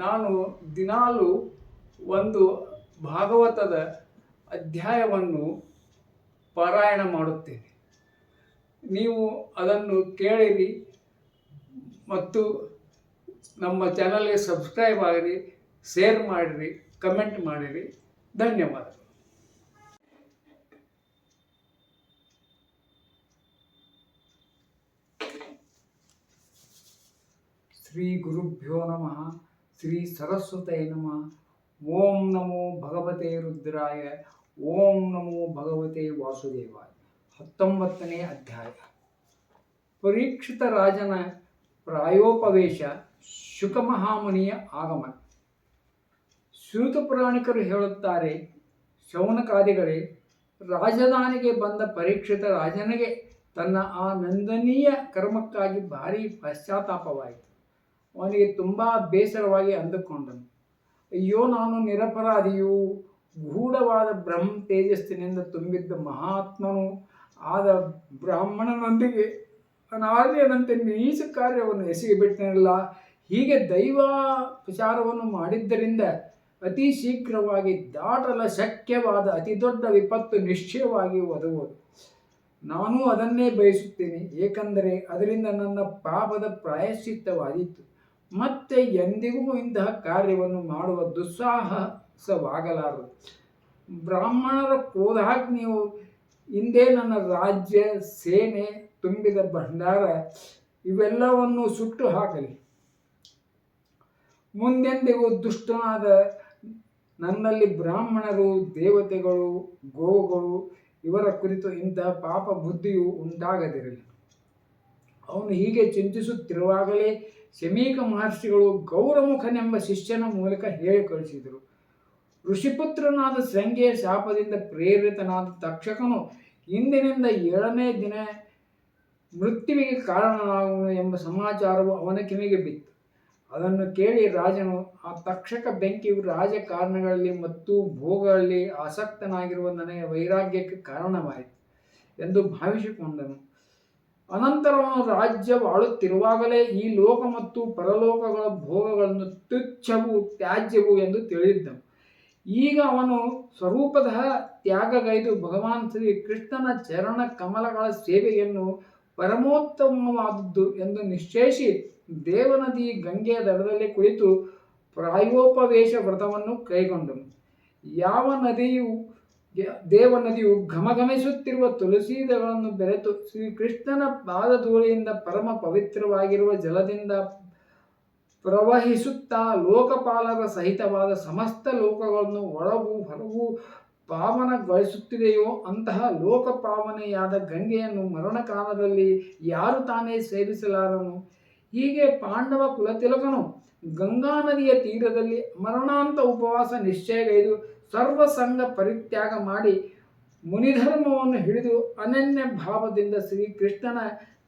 ನಾನು ದಿನಾಲು ಒಂದು ಭಾಗವತದ ಅಧ್ಯಾಯವನ್ನು ಪಾರಾಯಣ ಮಾಡುತ್ತೇನೆ. ನೀವು ಅದನ್ನು ಕೇಳಿರಿ ಮತ್ತು ನಮ್ಮ ಚಾನಲ್ಗೆ ಸಬ್ಸ್ಕ್ರೈಬ್ ಆಗಿರಿ, ಶೇರ್ ಮಾಡಿರಿ, ಕಮೆಂಟ್ ಮಾಡಿರಿ. ಧನ್ಯವಾದಗಳು ಶ್ರೀ ಗುರುಭ್ಯೋ ನಮಃ. ಶ್ರೀ ಸರಸ್ವತೈ ನಮಃ. ಓಂ ನಮೋ ಭಗವತೆ ರುದ್ರಾಯ. ಓಂ ನಮೋ ಭಗವತೆ ವಾಸುದೇವಾಯ. ಹತ್ತೊಂಬತ್ತನೇ ಅಧ್ಯಾಯ. ಪರೀಕ್ಷಿತ ರಾಜನ ಪ್ರಾಯೋಪವೇಶ, ಶುಕಮಹಾಮುನಿಯ ಆಗಮನ. ಶ್ರುತ ಪುರಾಣಿಕರು ಹೇಳುತ್ತಾರೆ ಶೌನಕಾದಿಗಳೇ ರಾಜಧಾನಿಗೆ ಬಂದ ಪರೀಕ್ಷಿತ ರಾಜನಿಗೆ ತನ್ನ ಆ ನಂದನೀಯ ಕರ್ಮಕ್ಕಾಗಿ ಭಾರಿ ಪಶ್ಚಾತ್ತಾಪವಾಯಿತು. ಅವನಿಗೆ ತುಂಬ ಬೇಸರವಾಗಿ ಅಂದುಕೊಂಡನು. ಅಯ್ಯೋ, ನಾನು ನಿರಪರಾಧಿಯು. ಗೂಢವಾದ ಬ್ರಹ್ಮ ತೇಜಸ್ಸಿನಿಂದ ತುಂಬಿದ್ದ ಮಹಾತ್ಮನು. ಆದ ಬ್ರಾಹ್ಮಣನೊಂದಿಗೆ ಅನಾರ್ಯನಂತೆ ನೀಚ ಕಾರ್ಯವನ್ನು ಎಸಗಿಬಿಟ್ಟನಲ್ಲ. ಹೀಗೆ ದೈವ ವಿಚಾರವನ್ನು ಮಾಡಿದ್ದರಿಂದ ಅತಿ ಶೀಘ್ರವಾಗಿ ದಾಟಲ ಶಕ್ಯವಾದ ಅತಿ ದೊಡ್ಡ ವಿಪತ್ತು ನಿಶ್ಚಯವಾಗಿ ಒದಗುವುದು. ನಾನು ಅದನ್ನೇ ಬಯಸುತ್ತೇನೆ. ಏಕೆಂದರೆ ಅದರಿಂದ ನನ್ನ ಪಾಪದ ಪ್ರಾಯಶ್ಚಿತ್ತವಾದೀತು. ಮತ್ತೆ ಎಂದಿಗೂ ಇಂತಹ ಕಾರ್ಯವನ್ನು ಮಾಡುವ ದುಸ್ಸಾಹಸವಾಗಲಾರದು. ಬ್ರಾಹ್ಮಣರ ಕ್ರೋಧಾಗ್ನಿಯು ಹಿಂದೆ ನನ್ನ ರಾಜ್ಯ, ಸೇನೆ, ತುಂಬಿದ ಭಂಡಾರ ಇವೆಲ್ಲವನ್ನು ಸುಟ್ಟು ಹಾಕಲಿ. ಮುಂದೆಂದಿಗೂ ದುಷ್ಟನಾದ ನನ್ನಲ್ಲಿ ಬ್ರಾಹ್ಮಣರು, ದೇವತೆಗಳು ಗೋವುಗಳು ಇವರ ಕುರಿತು ಇಂತಹ ಪಾಪ ಬುದ್ಧಿಯು ಉಂಟಾಗದಿರಲಿ. ಅವನು ಹೀಗೆ ಚಿಂತಿಸುತ್ತಿರುವಾಗಲೇ ಶಮೀಕ ಮಹರ್ಷಿಗಳು ಗೌರಮುಖನೆಂಬ ಶಿಷ್ಯನ ಮೂಲಕ ಹೇಳಿ ಕಳಿಸಿದರು. ಋಷಿಪುತ್ರನಾದ ಸಂಖ್ಯೆಯ ಶಾಪದಿಂದ ಪ್ರೇರಿತನಾದ ತಕ್ಷಕನು ಇಂದಿನಿಂದ ಏಳನೇ ದಿನ ಮೃತ್ಯುವಿಗೆ ಕಾರಣನಾಗುವನು ಎಂಬ ಸಮಾಚಾರವು ಅವನ ಕಿವಿಗೆ ಬಿತ್ತು. ಅದನ್ನು ಕೇಳಿ ರಾಜನು, ಆ ತಕ್ಷಕ ಬೆಂಕಿಯು ರಾಜಕಾರಣಗಳಲ್ಲಿ ಮತ್ತು ಭೋಗಗಳಲ್ಲಿ ಆಸಕ್ತನಾಗಿರುವ ನನಗೆ ವೈರಾಗ್ಯಕ್ಕೆ ಕಾರಣವಾಯಿತು ಎಂದು ಭಾವಿಸಿಕೊಂಡನು. ಅನಂತರ ರಾಜ್ಯ ರಾಜ್ಯವಾಳುತ್ತಿರುವಾಗಲೇ ಈ ಲೋಕ ಮತ್ತು ಪರಲೋಕಗಳ ಭೋಗಗಳನ್ನು ತುಚ್ಛವು ತ್ಯಾಜ್ಯವು ಎಂದು ತಿಳಿದಿದ್ದನು. ಈಗ ಅವನು ಸ್ವರೂಪದ ತ್ಯಾಗಗೈದು ಭಗವಾನ್ ಶ್ರೀ ಕೃಷ್ಣನ ಚರಣ ಕಮಲಗಳ ಸೇವೆಯನ್ನು ಪರಮೋತ್ತಮವಾದದ್ದು ಎಂದು ನಿಶ್ಚಯಿಸಿ ದೇವನದಿ ಗಂಗೆಯ ದಡದಲ್ಲಿ ಕುಳಿತು ಪ್ರಾಯೋಪವೇಶ ವ್ರತವನ್ನು ಕೈಗೊಂಡನು. ಯಾವ ನದಿಯು ದೇವ ನದಿಯು ಘಮಘಮಿಸುತ್ತಿರುವ ತುಳಸೀದಗಳನ್ನು ಬೆರೆತು ಶ್ರೀಕೃಷ್ಣನ ಪಾದಧೂಳಿಯಿಂದ ಪರಮ ಪವಿತ್ರವಾಗಿರುವ ಜಲದಿಂದ ಪ್ರವಹಿಸುತ್ತಾ ಲೋಕಪಾಲರ ಸಹಿತವಾದ ಸಮಸ್ತ ಲೋಕಗಳನ್ನು ಒಳಗೂ ಹೊರಗೂ ಪಾವನಗೊಳಿಸುತ್ತಿದೆಯೋ ಅಂತಹ ಲೋಕಪಾವನೆಯಾದ ಗಂಗೆಯನ್ನು ಮರಣಕಾಲದಲ್ಲಿ ಯಾರು ತಾನೇ ಸೇವಿಸಲಾರನು? ಹೀಗೆ ಪಾಂಡವ ಕುಲತಿಲಕನು ಗಂಗಾ ನದಿಯ ತೀರದಲ್ಲಿ ಮರಣಾಂತ ಉಪವಾಸ ನಿಶ್ಚಯಗೈದು ಸರ್ವಸಂಗ ಪರಿತ್ಯಾಗ ಮಾಡಿ ಮುನಿಧರ್ಮವನ್ನು ಹಿಡಿದು ಅನನ್ಯ ಭಾವದಿಂದ ಶ್ರೀಕೃಷ್ಣನ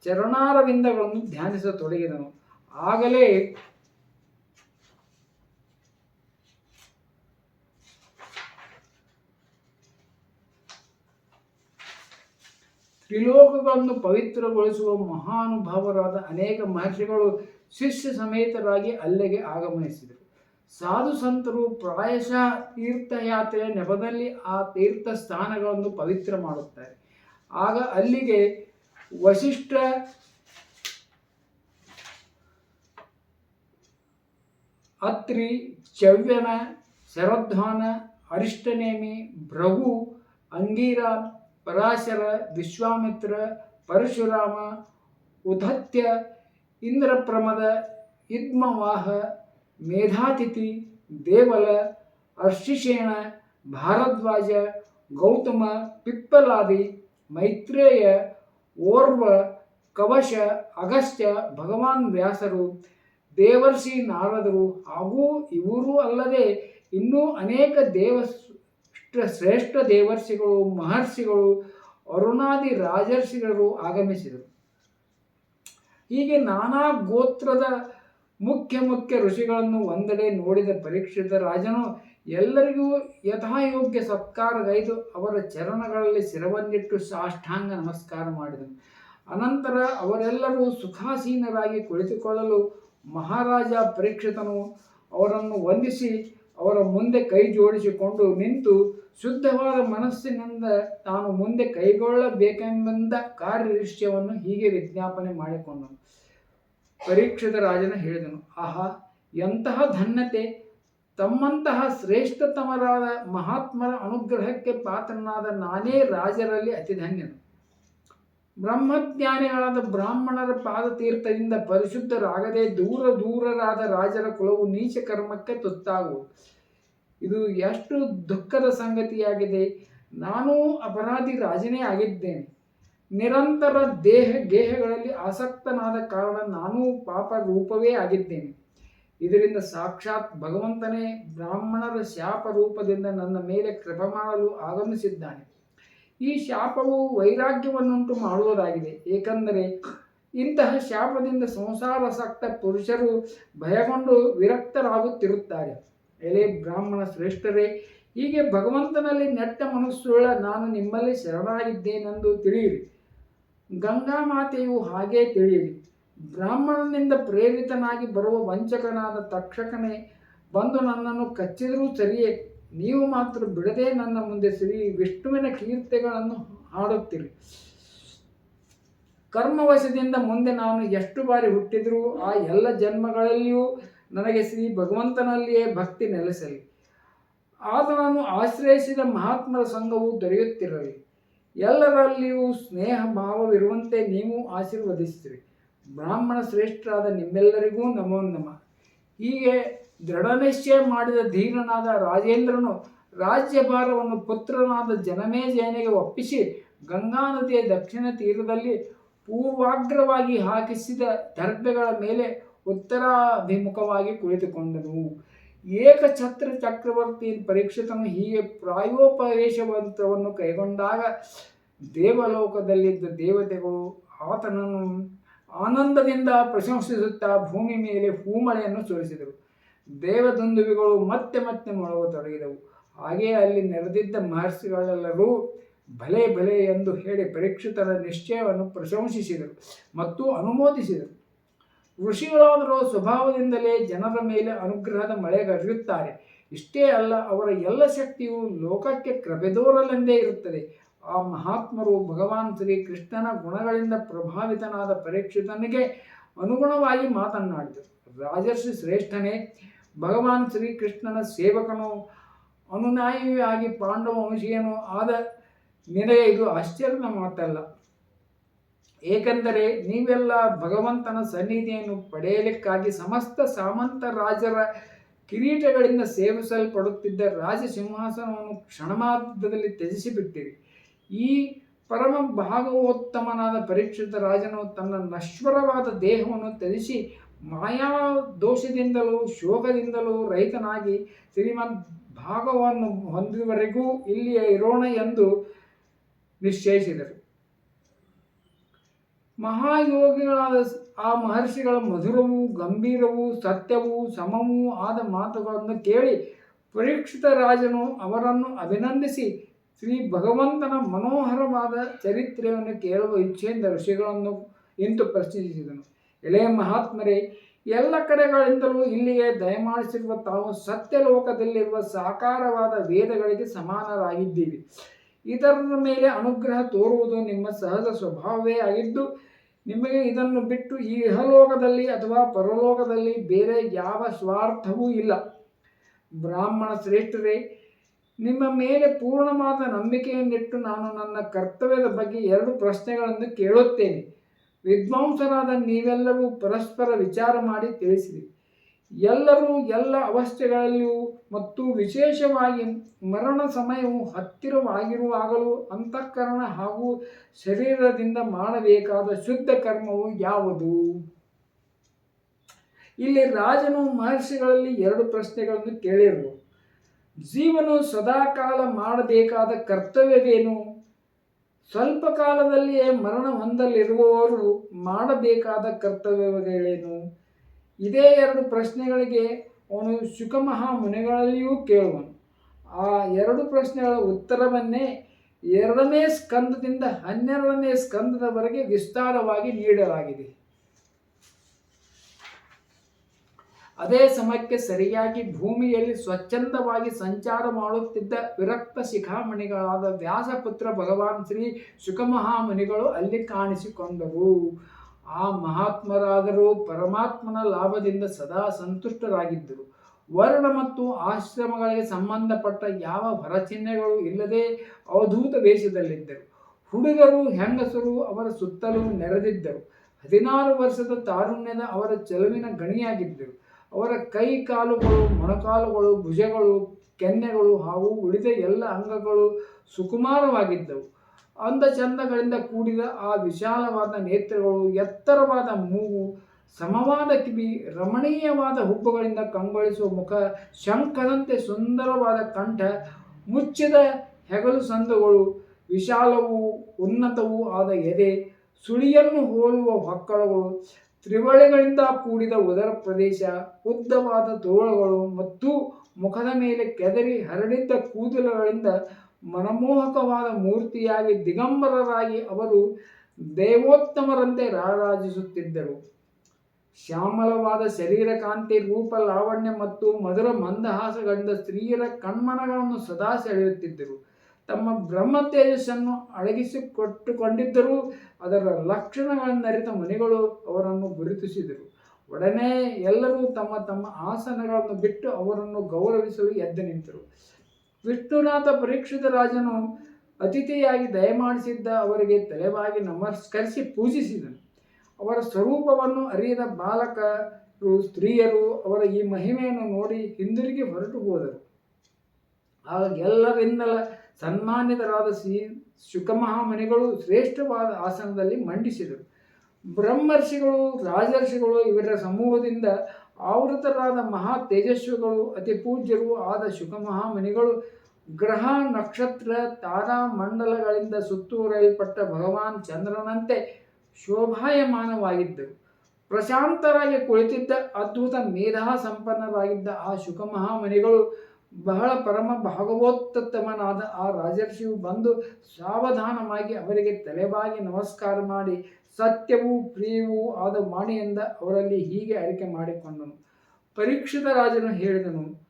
ಚರಣಾರವಿಂದಗಳನ್ನು ಧ್ಯಾನಿಸತೊಡಗಿದನು ಆಗಲೇ ತ್ರಿಲೋಕಗಳನ್ನು ಪವಿತ್ರಗೊಳಿಸುವ ಮಹಾನುಭಾವರಾದ ಅನೇಕ ಮಹರ್ಷಿಗಳು ಶಿಷ್ಯ ಸಮೇತರಾಗಿ ಅಲ್ಲಿಗೆ ಆಗಮನಿಸಿದರು. ಸಾಧು ಸಂತರು ಪ್ರವೇಶ ತೀರ್ಥಯಾತ್ರೆಯ ನೆಪದಲ್ಲಿ ಆ ತೀರ್ಥ ಸ್ಥಾನಗಳನ್ನು ಪವಿತ್ರ ಮಾಡುತ್ತಾರೆ. ಆಗ ಅಲ್ಲಿಗೆ ವಶಿಷ್ಠ ಅತ್ರಿ ಚವ್ಯನ ಶರದ್ಧಾನ, ಅರಿಷ್ಟನೇಮಿ ಭ್ರಭು ಅಂಗೀರ, ಪರಾಶರ, ವಿಶ್ವಾಮಿತ್ರ, ಪರಶುರಾಮ, ಉದತ್ಯ, ಇಂದ್ರಪ್ರಮದ, ಇದ್ಮವಾಹ ಮೇಧಾತಿಥಿ ದೇವಲ ಅರ್ಷಿಷೇಣ ಭಾರದ್ವಾಜ ಗೌತಮ ಪಿಪ್ಪಲಾದಿ ಮೈತ್ರೇಯ ಓರ್ವ ಕವಶ ಅಗಸ್ತ್ಯ ಭಗವಾನ್ ವ್ಯಾಸರು ದೇವರ್ಷಿ ನಾರದರು ಹಾಗೂ ಇವರು ಅಲ್ಲದೆ ಇನ್ನೂ ಅನೇಕ ದೇವ ಶ್ರೇಷ್ಠ ದೇವರ್ಷಿಗಳು, ಮಹರ್ಷಿಗಳು, ಅರುಣಾದಿ ರಾಜರ್ಷಿಗಳು ಆಗಮಿಸಿದರು. ಹೀಗೆ ನಾನಾ ಗೋತ್ರದ ಮುಖ್ಯ ಮುಖ್ಯ ಋಷಿಗಳನ್ನು ಒಂದೆಡೆ ನೋಡಿದ ಪರೀಕ್ಷಿತ ರಾಜನು ಎಲ್ಲರಿಗೂ ಯಥಾಯೋಗ್ಯ ಸತ್ಕಾರಗೈದು ಅವರ ಚರಣಗಳಲ್ಲಿ ಶಿರವನ್ನಿಟ್ಟು ಸಾಷ್ಟಾಂಗ ನಮಸ್ಕಾರ ಮಾಡಿದನು. ಅನಂತರ ಅವರೆಲ್ಲರೂ ಸುಖಾಸೀನರಾಗಿ ಕುಳಿತುಕೊಳ್ಳಲು ಮಹಾರಾಜ ಪರೀಕ್ಷಿತನು ಅವರನ್ನು ವಂದಿಸಿ ಅವರ ಮುಂದೆ ಕೈ ಜೋಡಿಸಿಕೊಂಡು ನಿಂತು ಶುದ್ಧವಾದ ಮನಸ್ಸಿನಿಂದ ತಾನು ಮುಂದೆ ಕೈಗೊಳ್ಳಬೇಕೆಂಬ ಕಾರ್ಯದೃಶ್ಯವನ್ನು ಹೀಗೆ ವಿಜ್ಞಾಪನೆ ಮಾಡಿಕೊಂಡನು. ಪರೀಕ್ಷಿತ ರಾಜನ ಹೇಳಿದನು, ಆಹಾ, ಎಂತಹ ಧನ್ಯತೆ! ತಮ್ಮಂತಹ ಶ್ರೇಷ್ಠತಮರಾದ ಮಹಾತ್ಮರ ಅನುಗ್ರಹಕ್ಕೆ ಪಾತ್ರನಾದ ನಾನೇ ರಾಜರಲ್ಲಿ ಅತಿ ಧನ್ಯನು ಬ್ರಹ್ಮಜ್ಞಾನಿಗಳಾದ ಬ್ರಾಹ್ಮಣರ ಪಾದತೀರ್ಥದಿಂದ ಪರಿಶುದ್ಧರಾಗದೆ ದೂರ ದೂರರಾದ ರಾಜರ ಕುಲವು ನೀಚ ಕರ್ಮಕ್ಕೆ ತುತ್ತಾಗುವುದು. ಇದು ಎಷ್ಟು ದುಃಖದ ಸಂಗತಿಯಾಗಿದೆ. ನಾನೂ ಅಪರಾಧಿ ರಾಜನೇ ಆಗಿದ್ದೇನೆ. ನಿರಂತರ ದೇಹ ಗೇಹಗಳಲ್ಲಿ ಆಸಕ್ತನಾದ ಕಾರಣ ನಾನೂ ಪಾಪ ರೂಪವೇ ಆಗಿದ್ದೇನೆ. ಇದರಿಂದ ಸಾಕ್ಷಾತ್ ಭಗವಂತನೇ ಬ್ರಾಹ್ಮಣರ ಶಾಪ ರೂಪದಿಂದ ನನ್ನ ಮೇಲೆ ಕೃಪ ಮಾಡಲು ಆಗಮಿಸಿದ್ದಾನೆ. ಈ ಶಾಪವು ವೈರಾಗ್ಯವನ್ನುಂಟು ಮಾಡುವುದಾಗಿದೆ. ಏಕೆಂದರೆ ಇಂತಹ ಶಾಪದಿಂದ ಸಂಸಾರಸಕ್ತ ಪುರುಷರು ಭಯಗೊಂಡು ವಿರಕ್ತರಾಗುತ್ತಿರುತ್ತಾರೆ. ಎಲೆ ಬ್ರಾಹ್ಮಣ ಶ್ರೇಷ್ಠರೇ, ಹೀಗೆ ಭಗವಂತನಲ್ಲಿ ನೆಟ್ಟ ಮನಸ್ಸುಳ್ಳ ನಾನು ನಿಮ್ಮಲ್ಲಿ ಶರಣಾಗಿದ್ದೇನೆಂದು ತಿಳಿಯಿರಿ. ಗಂಗಾ ಮಾತೆಯು ಹಾಗೇ ತಿಳಿಯಲಿ ಬ್ರಾಹ್ಮಣನಿಂದ ಪ್ರೇರಿತನಾಗಿ ಬರುವ ವಂಚಕನಾದ ತಕ್ಷಕನೇ ಬಂದು ನನ್ನನ್ನು ಕಚ್ಚಿದರೂ ಸರಿಯೇ, ನೀವು ಮಾತ್ರ ಬಿಡದೆ ನನ್ನ ಮುಂದೆ ಶ್ರೀ ವಿಷ್ಣುವಿನ ಕೀರ್ತಿಗಳನ್ನು ಹಾಡುತ್ತೀರಿ. ಕರ್ಮವಶದಿಂದ ಮುಂದೆ ನಾನು ಎಷ್ಟು ಬಾರಿ ಹುಟ್ಟಿದರೂ ಆ ಎಲ್ಲ ಜನ್ಮಗಳಲ್ಲಿಯೂ ನನಗೆ ಶ್ರೀ ಭಗವಂತನಲ್ಲಿಯೇ ಭಕ್ತಿ ನೆಲೆಸಲಿ. ಆತನನ್ನು ಆಶ್ರಯಿಸಿದ ಮಹಾತ್ಮರ ಸಂಘವು ದೊರೆಯುತ್ತಿರಲಿ. ಎಲ್ಲರಲ್ಲಿಯೂ ಸ್ನೇಹ ಭಾವವಿರುವಂತೆ ನೀವು ಆಶೀರ್ವದಿಸ್ತೀರಿ ಬ್ರಾಹ್ಮಣ ಶ್ರೇಷ್ಠರಾದ ನಿಮ್ಮೆಲ್ಲರಿಗೂ ನಮೋ ನಮ ಹೀಗೆ ದೃಢನಿಶ್ಚಯ ಮಾಡಿದ ಧೀರನಾದ ರಾಜೇಂದ್ರನು ರಾಜ್ಯಭಾರವನ್ನು ಪುತ್ರನಾದ ಜನಮೇಜಯನಿಗೆ ಒಪ್ಪಿಸಿ ಗಂಗಾ ನದಿಯ ದಕ್ಷಿಣ ತೀರದಲ್ಲಿ ಪೂರ್ವಾಗ್ರವಾಗಿ ಹಾಕಿಸಿದ ದರ್ಭೆಗಳ ಮೇಲೆ ಉತ್ತರಾಭಿಮುಖವಾಗಿ ಕುಳಿತುಕೊಂಡನು. ಏಕಛತ್ರ ಚಕ್ರವರ್ತಿ ಪರೀಕ್ಷಿತನು ಹೀಗೆ ಪ್ರಾಯೋಪವೇಶವಂತವನ್ನು ಕೈಗೊಂಡಾಗ ದೇವಲೋಕದಲ್ಲಿದ್ದ ದೇವತೆಗಳು ಆತನನ್ನು ಆನಂದದಿಂದ ಪ್ರಶಂಸಿಸುತ್ತಾ ಭೂಮಿ ಮೇಲೆ ಹೂಮಳೆಯನ್ನು ಸುರಿಸಿದರು ದೇವದುಂದುವಿಗಳು ಮತ್ತೆ ಮತ್ತೆ ತೊಡಗಿದವು. ಹಾಗೆಯೇ ಅಲ್ಲಿ ನೆರೆದಿದ್ದ ಮಹರ್ಷಿಗಳೆಲ್ಲರೂ ಭಲೆ ಭಲೆ ಎಂದು ಹೇಳಿ ಪರೀಕ್ಷಿತರ ನಿಶ್ಚಯವನ್ನು ಪ್ರಶಂಸಿಸಿದರು ಮತ್ತು ಅನುಮೋದಿಸಿದರು. ಋಷಿಗಳಾದರೂ ಸ್ವಭಾವದಿಂದಲೇ ಜನರ ಮೇಲೆ ಅನುಗ್ರಹದ ಮಳೆಗರೆಯುತ್ತಾರೆ ಇಷ್ಟೇ ಅಲ್ಲ, ಅವರ ಎಲ್ಲ ಶಕ್ತಿಯು ಲೋಕಕ್ಕೆ ಕೃಪೆದೋರಲೆಂದೇ ಇರುತ್ತದೆ. ಆ ಮಹಾತ್ಮರು ಭಗವಾನ್ ಶ್ರೀ ಕೃಷ್ಣನ ಗುಣಗಳಿಂದ ಪ್ರಭಾವಿತನಾದ ಪರೀಕ್ಷಿತನಿಗೆ ಅನುಗುಣವಾಗಿ ಮಾತನಾಡಿದರು ರಾಜರ್ಷಿ ಶ್ರೇಷ್ಠನೇ, ಭಗವಾನ್ ಶ್ರೀಕೃಷ್ಣನ ಸೇವಕನು ಅನುನಾಯಿಯಾಗಿ ಪಾಂಡವ ವಂಶೀಯನು ಆದ ನಿನಗೆ ಇದು ಆಶ್ಚರ್ಯದ ಮಾತಲ್ಲ. ಏಕೆಂದರೆ ನೀವೆಲ್ಲ ಭಗವಂತನ ಸನ್ನಿಧಿಯನ್ನು ಪಡೆಯಲಿಕ್ಕಾಗಿ ಸಮಸ್ತ ಸಾಮಂತ ರಾಜರ ಕಿರೀಟಗಳಿಂದ ಸೇವಿಸಲ್ಪಡುತ್ತಿದ್ದ ರಾಜ ಸಿಂಹಾಸನವನ್ನು ಕ್ಷಣಮಾತ್ರದಲ್ಲಿ ತ್ಯಜಿಸಿಬಿಟ್ಟಿರಿ. ಈ ಪರಮ ಭಾಗವೋತ್ತಮನಾದ ಪರೀಕ್ಷಿತ ರಾಜನು ತನ್ನ ನಶ್ವರವಾದ ದೇಹವನ್ನು ತ್ಯಜಿಸಿ ಮಾಯಾ ದೋಷದಿಂದಲೂ ಶೋಕದಿಂದಲೂ ರೈತನಾಗಿ ಶ್ರೀಮದ್ ಭಾಗವನ್ನು ಹೊಂದುವವರೆಗೂ ಇಲ್ಲಿಯೇ ಇರೋಣ ಎಂದು ನಿಶ್ಚಯಿಸಿದರು. ಮಹಾಯೋಗಿಗಳಾದ ಆ ಮಹರ್ಷಿಗಳ ಮಧುರವೂ, ಗಂಭೀರವೂ, ಸತ್ಯವೂ, ಸಮವೂ ಆದ ಮಾತುಗಳನ್ನು ಕೇಳಿ ಪರೀಕ್ಷಿತ ರಾಜನು ಅವರನ್ನು ಅಭಿನಂದಿಸಿ ಶ್ರೀ ಭಗವಂತನ ಮನೋಹರವಾದ ಚರಿತ್ರೆಯನ್ನು ಕೇಳುವ ಇಚ್ಛೆಯಿಂದ ಋಷಿಗಳನ್ನು ಇಂತು ಪ್ರಶ್ನಿಸಿದನು. ಎಲೆ ಮಹಾತ್ಮರೇ, ಎಲ್ಲ ಕಡೆಗಳಿಂದಲೂ ಇಲ್ಲಿಗೆ ದಯಮಾಡಿಸಿರುವ ತಾವು ಸತ್ಯಲೋಕದಲ್ಲಿರುವ ಸಾಕಾರವಾದ ವೇದಗಳಿಗೆ ಸಮಾನರಾಗಿದ್ದೀರಿ. ಇದರ ಮೇಲೆ ಅನುಗ್ರಹ ತೋರುವುದು ನಿಮ್ಮ ಸಹಜ ಸ್ವಭಾವವೇ ಆಗಿದ್ದು, ನಿಮಗೆ ಇದನ್ನು ಬಿಟ್ಟು ಇಹಲೋಕದಲ್ಲಿ ಅಥವಾ ಪರಲೋಕದಲ್ಲಿ ಬೇರೆ ಯಾವ ಸ್ವಾರ್ಥವೂ ಇಲ್ಲ. ಬ್ರಾಹ್ಮಣ ಶ್ರೇಷ್ಠರೇ, ನಿಮ್ಮ ಮೇಲೆ ಪೂರ್ಣವಾದ ನಂಬಿಕೆಯನ್ನಿಟ್ಟು ನಾನು ನನ್ನ ಕರ್ತವ್ಯದ ಬಗ್ಗೆ ಎರಡು ಪ್ರಶ್ನೆಗಳನ್ನು ಕೇಳುತ್ತೇನೆ. ವಿದ್ವಾಂಸರಾದ ನೀವೆಲ್ಲರೂ ಪರಸ್ಪರ ವಿಚಾರ ಮಾಡಿ ತಿಳಿಸಿರಿ. ಎಲ್ಲರೂ ಎಲ್ಲ ಅವಸ್ಥೆಗಳಲ್ಲಿಯೂ ಮತ್ತು ವಿಶೇಷವಾಗಿ ಮರಣ ಸಮಯವು ಹತ್ತಿರವಾಗಿರುವಾಗಲೂ ಅಂತಃಕರಣ ಹಾಗೂ ಶರೀರದಿಂದ ಮಾಡಬೇಕಾದ ಶುದ್ಧ ಕರ್ಮವು ಯಾವುದು? ಇಲ್ಲಿ ರಾಜನು ಮಹರ್ಷಿಗಳಲ್ಲಿ ಎರಡು ಪ್ರಶ್ನೆಗಳನ್ನು ಕೇಳಿರು ಜೀವನು ಸದಾಕಾಲ ಮಾಡಬೇಕಾದ ಕರ್ತವ್ಯವೇನು? ಸ್ವಲ್ಪ ಕಾಲದಲ್ಲಿಯೇ ಮರಣ ಹೊಂದಲಿರುವವರು ಮಾಡಬೇಕಾದ ಕರ್ತವ್ಯಗಳೇನು ಇದೇ ಎರಡು ಪ್ರಶ್ನೆಗಳಿಗೆ ಅವನು ಶುಕಮಹಾ ಮುನಿಗಳಲ್ಲಿಯೂ ಕೇಳುವನು. ಆ ಎರಡು ಪ್ರಶ್ನೆಗಳ ಉತ್ತರವನ್ನೇ ಎರಡನೇ ಸ್ಕಂದದಿಂದ ಹನ್ನೆರಡನೇ ಸ್ಕಂದದವರೆಗೆ ವಿಸ್ತಾರವಾಗಿ ನೀಡಲಾಗಿದೆ. ಅದೇ ಸಮಯಕ್ಕೆ ಸರಿಯಾಗಿ ಭೂಮಿಯಲ್ಲಿ ಸ್ವಚ್ಛಂದವಾಗಿ ಸಂಚಾರ ಮಾಡುತ್ತಿದ್ದ ವಿರಕ್ತ ಶಿಖಾಮಣಿಗಳಾದ ವ್ಯಾಸಪುತ್ರ ಭಗವಾನ್ ಶ್ರೀ ಶುಕಮಹಾಮುನಿಗಳು ಅಲ್ಲಿ ಕಾಣಿಸಿಕೊಂಡರು ಆ ಮಹಾತ್ಮರಾದರೂ ಪರಮಾತ್ಮನ ಲಾಭದಿಂದ ಸದಾ ಸಂತುಷ್ಟರಾಗಿದ್ದರು. ವರ್ಣ ಮತ್ತು ಆಶ್ರಮಗಳಿಗೆ ಸಂಬಂಧಪಟ್ಟ ಯಾವ ಹೊರಚಿಹ್ನೆಗಳು ಇಲ್ಲದೆ ಅವಧೂತ ವೇಷದಲ್ಲಿದ್ದರು. ಹುಡುಗರು, ಹೆಂಗಸರು ಅವರ ಸುತ್ತಲೂ ನೆರೆದಿದ್ದರು. ಹದಿನಾರು ವರ್ಷದ ತಾರುಣ್ಯದ ಅವರ ಚೆಲುವಿನ ಗಣಿಯಾಗಿದ್ದರು. ಅವರ ಕೈ ಕಾಲುಗಳು, ಮೊಣಕಾಲುಗಳು, ಭುಜಗಳು, ಕೆನ್ನೆಗಳು ಹಾಗೂ ಉಳಿದ ಎಲ್ಲ ಅಂಗಗಳು ಸುಕುಮಾರವಾಗಿದ್ದವು. ಅಂದ ಚಂದಗಳಿಂದ ಕೂಡಿದ ಆ ವಿಶಾಲವಾದ ನೇತ್ರಗಳು, ಎತ್ತರವಾದ ಮೂಗು, ಸಮವಾದ ಕಿವಿ, ರಮಣೀಯವಾದ ಹುಬ್ಬುಗಳಿಂದ ಕಂಗೊಳಿಸುವ ಮುಖ, ಶಂಖದಂತೆ ಸುಂದರವಾದ ಕಂಠ, ಮುಚ್ಚಿದ ಹೆಗಲು ಸಂದುಗಳು, ವಿಶಾಲವೂ ಉನ್ನತವೂ ಆದ ಎದೆ, ಸುಳಿಯನ್ನು ಹೋಲುವ ಹೊಕ್ಕಳಗಳು ತ್ರಿವಳಿಗಳಿಂದ ಕೂಡಿದ ಉದರ ಪ್ರದೇಶ, ಉದ್ದವಾದ ತೋಳಗಳು ಮತ್ತು ಮುಖದ ಮೇಲೆ ಕೆದರಿ ಹರಡಿದ್ದ ಕೂದಲುಗಳಿಂದ ಮನಮೋಹಕವಾದ ಮೂರ್ತಿಯಾಗಿ ದಿಗಂಬರರಾಗಿ ಅವರು ದೇವೋತ್ತಮರಂತೆ ರಾರಾಜಿಸುತ್ತಿದ್ದರು. ಶ್ಯಾಮಲವಾದ ಶರೀರ ಕಾಂತಿ ರೂಪ, ಲಾವಣ್ಯ ಮತ್ತು ಮಧುರ ಮಂದಹಾಸಗಳಿಂದ ಸ್ತ್ರೀಯರ ಕಣ್ಮನಗಳನ್ನು ಸದಾ ಸೆಳೆಯುತ್ತಿದ್ದರು. ತಮ್ಮ ಬ್ರಹ್ಮ ತೇಜಸ್ಸನ್ನು ಅಡಗಿಸಿಕೊಟ್ಟುಕೊಂಡಿದ್ದರೂ ಅದರ ಲಕ್ಷಣಗಳನ್ನರಿತ ಮುನಿಗಳು ಅವರನ್ನು ಗುರುತಿಸಿದರು. ಒಡನೆ ಎಲ್ಲರೂ ತಮ್ಮ ತಮ್ಮ ಆಸನಗಳನ್ನು ಬಿಟ್ಟು ಅವರನ್ನು ಗೌರವಿಸಲು ಎದ್ದು ನಿಂತರು. ವಿಷ್ಣುನಾಥ ಪರೀಕ್ಷಿತ ರಾಜನು ಅತಿಥಿಯಾಗಿ ದಯಮಾಡಿಸಿದ್ದ ಅವರಿಗೆ ತಲೆವಾಗಿ ನಮಸ್ಕರಿಸಿ ಪೂಜಿಸಿದನು. ಅವರ ಸ್ವರೂಪವನ್ನು ಅರಿಯದ ಬಾಲಕರು, ಸ್ತ್ರೀಯರು ಅವರ ಈ ಮಹಿಮೆಯನ್ನು ನೋಡಿ ಹಿಂದಿರುಗಿ ಹೊರಟು ಹೋದರು. ಆಗ ಎಲ್ಲರಿಂದಲ ಸನ್ಮಾನಿತರಾದ ಶ್ರೀ ಶುಕಮಹಾಮನಿಗಳು ಶ್ರೇಷ್ಠವಾದ ಆಸನದಲ್ಲಿ ಮಂಡಿಸಿದರು. ಬ್ರಹ್ಮರ್ಷಿಗಳು, ರಾಜರ್ಷಿಗಳು ಇವರ ಸಮೂಹದಿಂದ ಆವೃತರಾದ ಮಹಾ ತೇಜಸ್ವಿಗಳು, ಅತಿ ಪೂಜ್ಯರು ಆದ ಶುಕಮಹಾಮನಿಗಳು ಗ್ರಹ ನಕ್ಷತ್ರ ತಾರಾ ಮಂಡಲಗಳಿಂದ ಸುತ್ತುವರೆಯಲ್ಪಟ್ಟ ಭಗವಾನ್ ಚಂದ್ರನಂತೆ ಶೋಭಾಯಮಾನವಾಗಿದ್ದರು. ಪ್ರಶಾಂತರಾಗಿ ಕುಳಿತಿದ್ದ ಅದ್ಭುತ ಮೇಧಾ ಸಂಪನ್ನರಾಗಿದ್ದ ಆ ಶುಕಮಹಾಮನಿಗಳು ಬಹಳ ಪರಮ ಭಾಗವೋತ್ತಮನಾದ ಆ ರಾಜರ್ಷಿಯು ಬಂದು ಸಾವಧಾನವಾಗಿ ಅವರಿಗೆ ತಲೆಬಾಗಿ ನಮಸ್ಕಾರ ಮಾಡಿ ಸತ್ಯವೂ ಪ್ರಿಯವೂ ಆದ ವಾಣಿಯಿಂದ ಅವರಲ್ಲಿ ಹೀಗೆ ಅರಿಕೆ ಮಾಡಿಕೊಂಡನು. ಪರೀಕ್ಷಿತ ರಾಜನು ಹೇಳಿದನು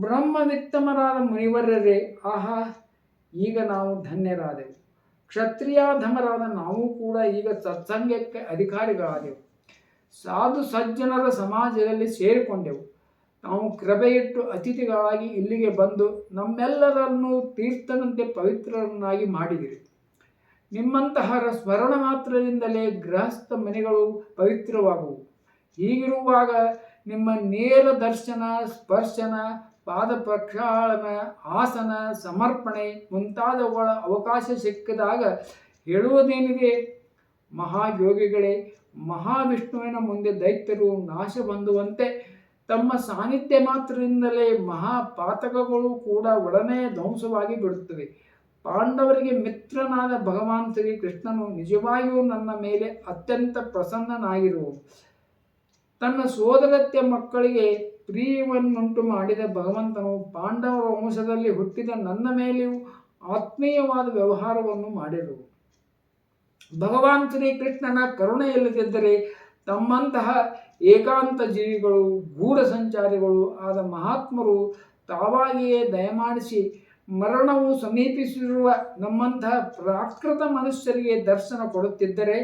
ಬ್ರಹ್ಮವಿತ್ತಮರಾದ ಮುನಿವರ್ಯರೇ, ಆಹಾ, ಈಗ ನಾವು ಧನ್ಯರಾದೆವು. ಕ್ಷತ್ರಿಯಾಧಮರಾದ ನಾವು ಕೂಡ ಈಗ ಸತ್ಸಂಗಕ್ಕೆ ಅಧಿಕಾರಿಗಳಾದೆವು. ಸಾಧು ಸಜ್ಜನರ ಸಮಾಜದಲ್ಲಿ ಸೇರಿಕೊಂಡೆವು. ನಾವು ಕೃಪೆಯಿಟ್ಟು ಅತಿಥಿಗಳಾಗಿ ಇಲ್ಲಿಗೆ ಬಂದು ನಮ್ಮೆಲ್ಲರನ್ನು ತೀರ್ಥನಂತೆ ಪವಿತ್ರರನ್ನಾಗಿ ಮಾಡಿದಿರಿ. ನಿಮ್ಮಂತಹ ಸ್ಮರಣ ಮಾತ್ರದಿಂದಲೇ ಗೃಹಸ್ಥ ಮನೆಗಳು ಪವಿತ್ರವಾಗುವು. ಹೀಗಿರುವಾಗ ನಿಮ್ಮ ನೇರ ದರ್ಶನ, ಸ್ಪರ್ಶನ, ಪಾದ ಪ್ರಕ್ಷಾಳನ, ಆಸನ, ಸಮರ್ಪಣೆ ಮುಂತಾದವುಗಳ ಅವಕಾಶ ಸಿಕ್ಕಿದಾಗ ಹೇಳುವುದೇನಿದೆ? ಮಹಾಯೋಗಿಗಳೇ, ಮಹಾವಿಷ್ಣುವಿನ ಮುಂದೆ ದೈತ್ಯರು ನಾಶ ಹೊಂದುವಂತೆ ತಮ್ಮ ಸಾನ್ನಿಧ್ಯ ಮಾತ್ರದಿಂದಲೇ ಮಹಾಪಾತಕಗಳು ಕೂಡ ಒಡನೆ ಧ್ವಂಸವಾಗಿ ಬಿಡುತ್ತವೆ. ಪಾಂಡವರಿಗೆ ಮಿತ್ರನಾದ ಭಗವಾನ್ ಶ್ರೀ ಕೃಷ್ಣನು ನಿಜವಾಗಿಯೂ ನನ್ನ ಮೇಲೆ ಅತ್ಯಂತ ಪ್ರಸನ್ನನಾಗಿರು ತನ್ನ ಸೋದರತ್ಯ ಮಕ್ಕಳಿಗೆ ಪ್ರಿಯವನ್ನುಂಟು ಮಾಡಿದ ಭಗವಂತನು ಪಾಂಡವರ ವಂಶದಲ್ಲಿ ಹುಟ್ಟಿದ ನನ್ನ ಮೇಲೆಯೂ ಆತ್ಮೀಯವಾದ ವ್ಯವಹಾರವನ್ನು ಮಾಡಿದರು ಭಗವಾನ್ ಶ್ರೀಕೃಷ್ಣನ ಕರುಣೆ ಇಲ್ಲದಿದ್ದರೆ ತಮ್ಮಂತಹ ಏಕಾಂತ ಜೀವಿಗಳು, ಗೂಢ ಸಂಚಾರಿಗಳು ಆದ ಮಹಾತ್ಮರು ತಾವಾಗಿಯೇ ದಯಮಾಡಿಸಿ ಮರಣವು ಸಮೀಪಿಸಿರುವ ನಮ್ಮಂತಹ ಪ್ರಾಕೃತ ಮನುಷ್ಯರಿಗೆ ದರ್ಶನ ಕೊಡುತ್ತಿದ್ದರೆ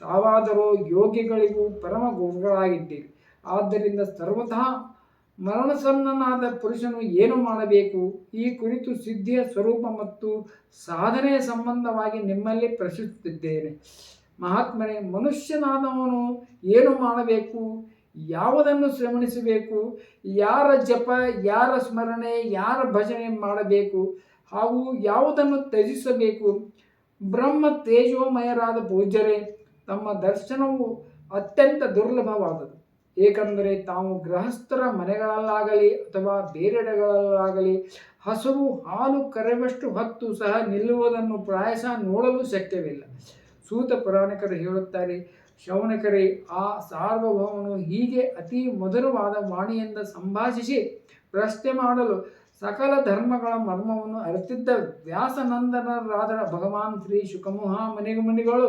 ತಾವಾದರೂ ಯೋಗಿಗಳಿಗೂ ಪರಮ ಗುರುಗಳಾಗಿದ್ದೀರಿ. ಆದ್ದರಿಂದ ಸರ್ವಥಾ ಮರಣಸನ್ನನಾದ ಪುರುಷನು ಏನು ಮಾಡಬೇಕು? ಈ ಕುರಿತು ಸಿದ್ಧಿಯ ಸ್ವರೂಪ ಮತ್ತು ಸಾಧನೆಯ ಸಂಬಂಧವಾಗಿ ನಿಮ್ಮಲ್ಲಿ ಪ್ರಶ್ನಿಸುತ್ತಿದ್ದೇನೆ. ಮಹಾತ್ಮನೇ ಮನುಷ್ಯನಾದವನು ಏನು ಮಾಡಬೇಕು? ಯಾವುದನ್ನು ಶ್ರವಣಿಸಬೇಕು? ಯಾರ ಜಪ, ಯಾರ ಸ್ಮರಣೆ, ಯಾರ ಭಜನೆ ಮಾಡಬೇಕು? ಹಾಗೂ ಯಾವುದನ್ನು ತ್ಯಜಿಸಬೇಕು? ಬ್ರಹ್ಮ ತೇಜೋಮಯರಾದ ಪೂಜ್ಯರೇ, ತಮ್ಮ ದರ್ಶನವು ಅತ್ಯಂತ ದುರ್ಲಭವಾದದು ಏಕೆಂದರೆ ತಾವು ಗೃಹಸ್ಥರ ಮನೆಗಳಲ್ಲಾಗಲಿ ಅಥವಾ ಬೇರೆಡೆಗಳಲ್ಲಾಗಲಿ ಹಸುವು ಹಾಲು ಕರೆವಷ್ಟು ಹೊತ್ತು ಸಹ ನಿಲ್ಲುವುದನ್ನು ಪ್ರಾಯಶಃ ನೋಡಲು ಶಕ್ಯವಿಲ್ಲ. ಸೂತ ಪುರಾಣಿಕರು ಹೇಳುತ್ತಾರೆ, ಶೌನಕರೇ, ಆ ಸಾರ್ವಭೌಮನು ಹೀಗೆ ಅತಿ ಮಧುರವಾದ ವಾಣಿಯಿಂದ ಸಂಭಾಷಿಸಿ ಪ್ರಶ್ನೆ ಮಾಡಲು ಸಕಲ ಧರ್ಮಗಳ ಮರ್ಮವನ್ನು ಅರಿತಿದ್ದ ವ್ಯಾಸನಂದನರಾದ ಭಗವಾನ್ ಶ್ರೀ ಶುಕಮುಹ ಮನೆಗೆ ಮುನಿಗಳು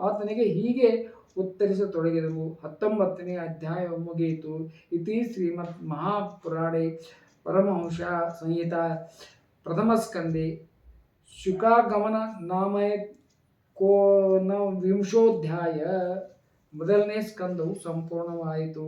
ಆತನಿಗೆ ಹೀಗೆ ಉತ್ತರಿಸತೊಡಗಿದವು. ಹತ್ತೊಂಬತ್ತನೇ ಅಧ್ಯಾಯ ಮುಗಿಯಿತು. ಇತಿ ಶ್ರೀಮತ್ ಮಹಾಪುರಾಣೆ ಪರಮಹಂಸ ಸಂಹಿತ ಪ್ರಥಮ ಸ್ಕಂದೆ ಶುಕಾಗಮನ ನಾಮಯ ಕೋನ ವಿಂಶೋಧ್ಯಾಯ ಮೊದಲನೇ ಸ್ಕಂದವು ಸಂಪೂರ್ಣವಾಯಿತು.